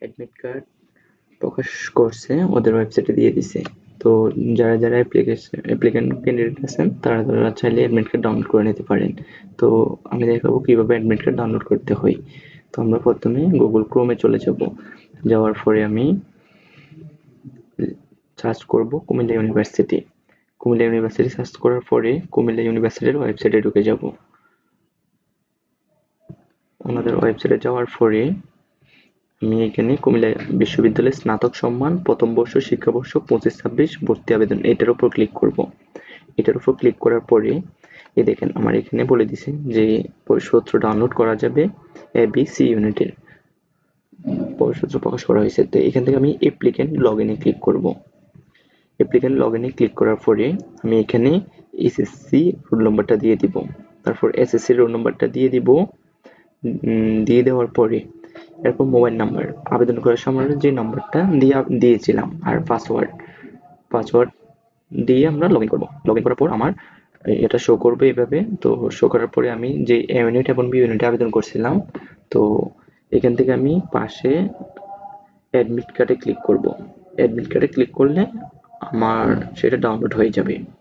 Admit card প্রকাশ করছে, ওদের ওয়েবসাইটে দিয়ে দিছে। তো যারা যারা অ্যাপ্লিকেশন অ্যাপ্লিকেন্ট ক্যান্ডিডেট আছেন, তারা তারা চাইলে অ্যাডমিট কার্ড ডাউনলোড করে নিতে পারেন। তো আমি দেখাবো কীভাবে অ্যাডমিট কার্ড ডাউনলোড করতে হয়। তো আমরা প্রথমে গুগল ক্রোমে চলে যাব। যাওয়ার পরে আমি সার্চ করব Comilla university Comilla university search করার পরে কুমিল্লা ইউনিভার্সিটির ওয়েবসাইটে ঢুকে যাব। ওনাদের ওয়েবসাইটে যাওয়ার পরে এখানে কুমিল্লা বিশ্ববিদ্যালয়ের স্নাতক সম্মান, প্রথম বর্ষ শিক্ষাবর্ষ পঁচিশ, ছাব্বিশ, ভর্তি আবেদন। এটার উপর ক্লিক করব। এটার উপর ক্লিক করার পরে এ দেখেন আমার এখানে বলে দিছে যে প্রবেশপত্র ডাউনলোড করা যাবে এ বি সি ইউনিটের প্রবেশপত্র প্রকাশ করা হয়েছে। তো এখান থেকে আমি অ্যাপ্লিকেন্ট লগ ইনে ক্লিক করব। অ্যাপ্লিকেন্ট লগ ইনে ক্লিক করার পরে, আমি এখানে এসএসসি রোল নম্বরটা দিয়ে দিব। তারপর এসএসসি রোল নম্বরটা দিয়ে দিব। দিয়ে দেওয়ার পরে এরপর মোবাইল নাম্বার আবেদন করার সময় যে নাম্বারটা দিয়ে দিয়েছিলাম, আর পাসওয়ার্ড পাসওয়ার্ড দিয়ে আমরা লগ ইন করব। লগ ইন করার পর আমার এটা শো করবে এভাবে। তো শো করার পরে আমি যে এ ইউনিট এবং বি ইউনিটে আবেদন করছিলাম, তো এখান থেকে আমি পাশে অ্যাডমিট কার্ডে ক্লিক করব। অ্যাডমিট কার্ডে ক্লিক করলে আমার সেটা ডাউনলোড হয়ে যাবে।